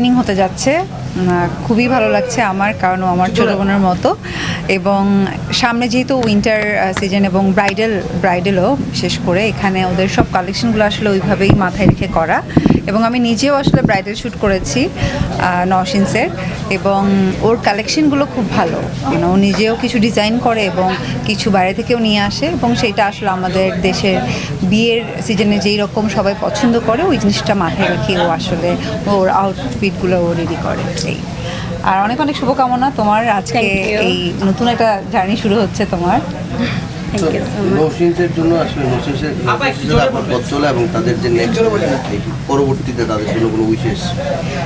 Opening হতে যাচ্ছে। খুবই ভালো লাগছে আমার কারণ আমার ছোটো বোনের মতো। এবং সামনে যেহেতু উইন্টার সিজন এবং ব্রাইডাল ব্রাইডালও বিশেষ করে এখানে ওদের সব কালেকশনগুলো আসলে ওইভাবেই মাথায় রেখে করা। এবং আমি নিজেও আসলে ব্রাইডাল শ্যুট করেছি নশিন্সের এবং ওর কালেকশনগুলো খুব ভালো। মানে ও নিজেও কিছু ডিজাইন করে এবং কিছু বাইরে থেকেও নিয়ে আসে। এবং সেটা আসলে আমাদের দেশের বিয়ের সিজনে যেই রকম সবাই পছন্দ করে ওই জিনিসটা মাথায় রেখে ও আসলে ওর আউটফিটগুলো ও রেডি করে। এই আর অনেক অনেক শুভকামনা তোমার। আজকে এই নতুন একটা জার্নি শুরু হচ্ছে তোমার। নৌসিন্সের জন্য আসলে নৌসিন্সের আপনার পথ চলে এবং তাদের যে নেক্সট পরবর্তীতে তাদের জন্য কোনো উইশেষ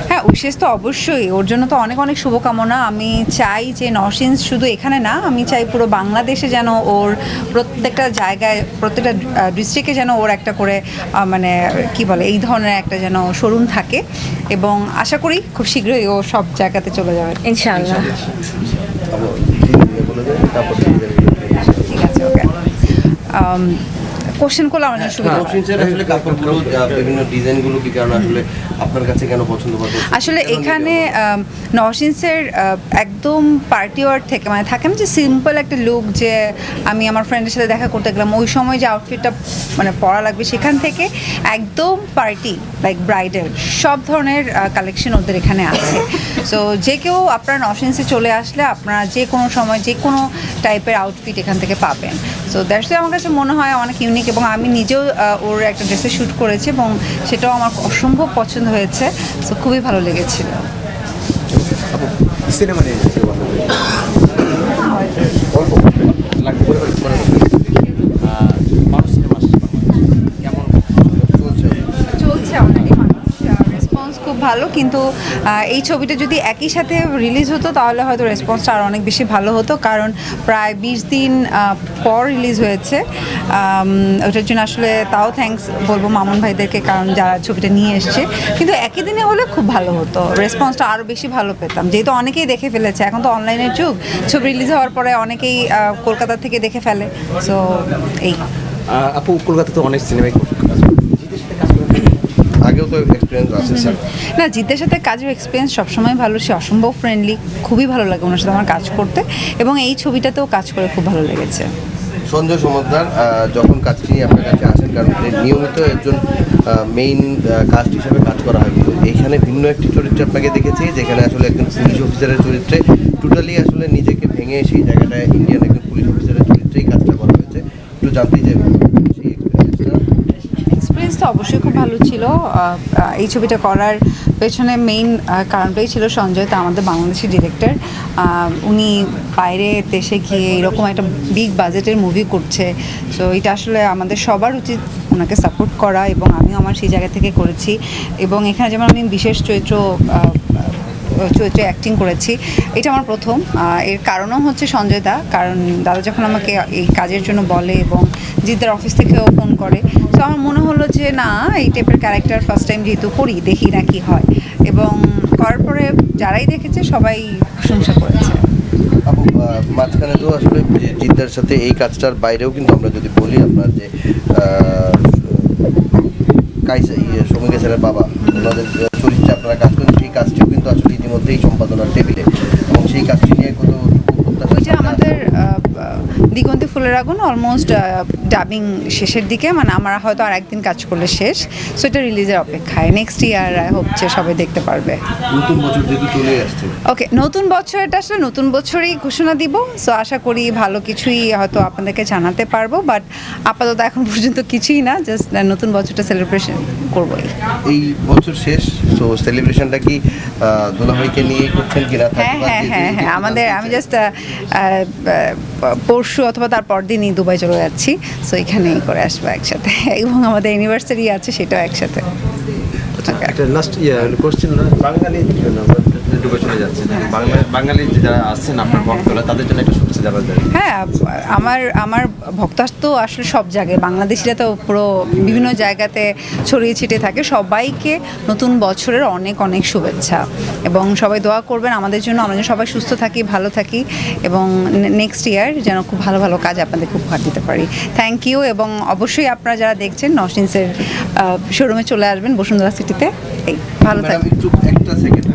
হ্যাঁ উইশেষ তো অবশ্যই। ওর জন্য তো অনেক অনেক শুভকামনা। আমি চাই যে নরসিংস শুধু এখানে না আমি চাই পুরো বাংলাদেশে যেন ওর প্রত্যেকটা জায়গায় প্রত্যেকটা ডিস্ট্রিক্টে যেন ওর একটা করে মানে কি বলে এই ধরনের একটা যেন শোরুম থাকে। এবং আশা করি খুব শীঘ্রই ও সব জায়গাতে চলে যাবে। ইনশাআল্লাহ। Okay. Um, কোশ্চেন করলে আমার সুবিধা আসলে কাপড়গুলো বিভিন্ন ডিজাইনগুলো কি কারণ আসলে আপনার কাছে কেন পছন্দ করে আসলে এখানে নরসিন্সের একদম পার্টি ওয়ার থেকে মানে থাকে না যে সিম্পল একটা লুক যে আমি আমার ফ্রেন্ডের সাথে দেখা করতে গেলাম ওই সময় যে আউটফিটটা মানে পরা লাগবে সেখান থেকে একদম পার্টি লাইক ব্রাইডাল সব ধরনের কালেকশন ওদের এখানে আছে। সো যে কেউ আপনার নরসিন্সে চলে আসলে আপনারা যে কোনো সময় যে কোনো টাইপের আউটফিট এখান থেকে পাবেন। সো দ্যাটস আমার কাছে মনে হয় অনেক ইউনিক এবং আমি নিজেও ওর একটা ড্রেসে শ্যুট করেছি এবং সেটাও আমার অসম্ভব পছন্দ হয়েছে। তো খুবই ভালো লেগেছিল। সিনেমা নিয়ে যাচ্ছে কথা বলি। অল্প লাগবে করে করে করে মানুষ সিনেমা আসছে বাংলাদেশে। কেমন চলছে চলছে অলরেডি রেসপন্স খুব ভালো, কিন্তু এই ছবিটা যদি একই সাথে রিলিজ হতো, তাহলে হয়তো রেসপন্সটা আরও অনেক বেশি ভালো হতো। কারণ প্রায় বিশ দিন পর রিলিজ হয়েছে। ওটার জন্য আসলে তাও থ্যাঙ্কস বলব মামুন ভাইদেরকে, কারণ যারা ছবিটা নিয়ে এসছে। কিন্তু একই দিনে হলে খুব ভালো হতো। রেসপন্সটা আরও বেশি ভালো পেতাম। যেহেতু অনেকেই দেখে ফেলেছে, এখন তো অনলাইনের যুগ। ছবি রিলিজ হওয়ার পরে অনেকেই কলকাতা থেকে দেখে ফেলে। সো এই। আপু, কলকাতাতে অনেক সিনেমাই তো এক্সপিরিয়েন্স আছে স্যার না জিতের সাথে কাজের এক্সপিরিয়েন্স সবসময় ভালো সে অসম্ভব ফ্রেন্ডলি খুবই ভালো লাগে ওনার সাথে আমার কাজ করতে এবং এই ছবিটাতেও কাজ করে খুব ভালো লেগেছে। সঞ্জয় সমাদ্দার যখন কাজটি আপনার কাছে আসেন কারণ নিয়মিত একজন মেইন কাস্ট হিসেবে কাজ করা হয় এইখানে ভিন্ন একটি চরিত্রে আপনাকে দেখেছি যেখানে আসলে একজন পুলিশ অফিসারের চরিত্রে টোটালি আসলে নিজেকে ভেঙে সেই জায়গাটায় ইন্ডিয়ান একজন পুলিশ অফিসারের চরিত্রেই কাজটা করা হয়েছে। একটু জানতে চাই তো অবশ্যই খুব ভালো ছিল। এই ছবিটা করার পেছনে মেইন কারণটাই ছিল সঞ্জয়, তা আমাদের বাংলাদেশি ডিরেক্টর উনি বাইরে দেশে গিয়ে এরকম একটা বিগ বাজেটের মুভি করছে। সো এটা আসলে আমাদের সবার উচিত ওনাকে সাপোর্ট করা এবং আমিও আমার সেই জায়গা থেকে করেছি। এবং এখানে যেমন আমি বিশেষ চরিত্র চরিত্রে অ্যাক্টিং করেছি, এটা আমার প্রথম। এর কারণও হচ্ছে সঞ্জয় দা, কারণ দাদা যখন আমাকে এই কাজের জন্য বলে এবং জিদ্দার অফিস থেকেও ফোন করে আমার মনে হলো যে না এই টাইপের ক্যারেক্টার ফার্স্ট টাইম যেহেতু করি দেখি না কি হয়। এবং করার পরে যারাই দেখেছে সবাই প্রশংসা করেছে। মাঝখানে তো আসলে জিদ্দার সাথে এই কাজটার বাইরেও কিন্তু আমরা যদি বলি আপনার যে কাইসা ইয়ে সমীকা স্যারের বাবা ওনাদের চরিত্রে আপনারা কাজ করেন সেই কাজটিও কিন্তু আসলে ইতিমধ্যেই সম্পাদনার টেবিলে। এবং সেই কাজটি নিয়ে কত আমাদের দিগন্তে ফুলের আগুন অলমোস্ট ডাবিং শেষের দিকে মানে আমরা হয়তো আর একদিন কাজ করলে শেষ। সো এটা রিলিজের অপেক্ষায়। নেক্সট ইয়ার হচ্ছে সবাই দেখতে পারবে। নতুন বছর যেহেতু চলে আসছে। ওকে নতুন বছর এটা আসলে নতুন বছরই ঘোষণা দিব। সো আশা করি ভালো কিছুই হয়তো আপনাদেরকে জানাতে পারব। বাট আপাতত এখন পর্যন্ত কিছুই না জাস্ট নতুন বছরটা সেলিব্রেশন করবোই। এই বছর শেষ? তো সেলিব্রেশনটা কি দুলাভাইকে নিয়েই করছেন কিনা? হ্যাঁ হ্যাঁ হ্যাঁ হ্যাঁ আমাদের আমি জাস্ট পরশু অথবা তার পরদিনই দুবাই চলে যাচ্ছি। সো এখানেই করে আসব একসাথে। এবং আমাদের ইউনিভার্সিটি আছে সেটাও একসাথে. একটা লাস্ট ইয়ার কোশ্চেন বাঙালি ডুবে চলে যাচ্ছে। বাঙালি যারা আছেন আপনার ভক্তরা তাদের জন্য একটা শুভেচ্ছা জানাতে চাই। হ্যাঁ আমার আমার ভক্তাস তো আসলে সব জায়গায়। বাংলাদেশিরা তো পুরো বিভিন্ন জায়গাতে ছড়িয়ে ছিটিয়ে থাকে। সবাইকে নতুন বছরের অনেক অনেক শুভেচ্ছা। এবং সবাই দোয়া করবেন আমাদের জন্য। আমরা যেন সবাই সুস্থ থাকি ভালো থাকি এবং নেক্সট ইয়ার যেন খুব ভালো ভালো কাজ আপনাদের খুব উপহার দিতে পারি। থ্যাংক ইউ এবং অবশ্যই আপনারা যারা দেখছেন নসিন্সের শোরুমে চলে আসবেন বসুন্ধরা সিটিতে এই ভালো থাকবেন। একটা সেকেন্ড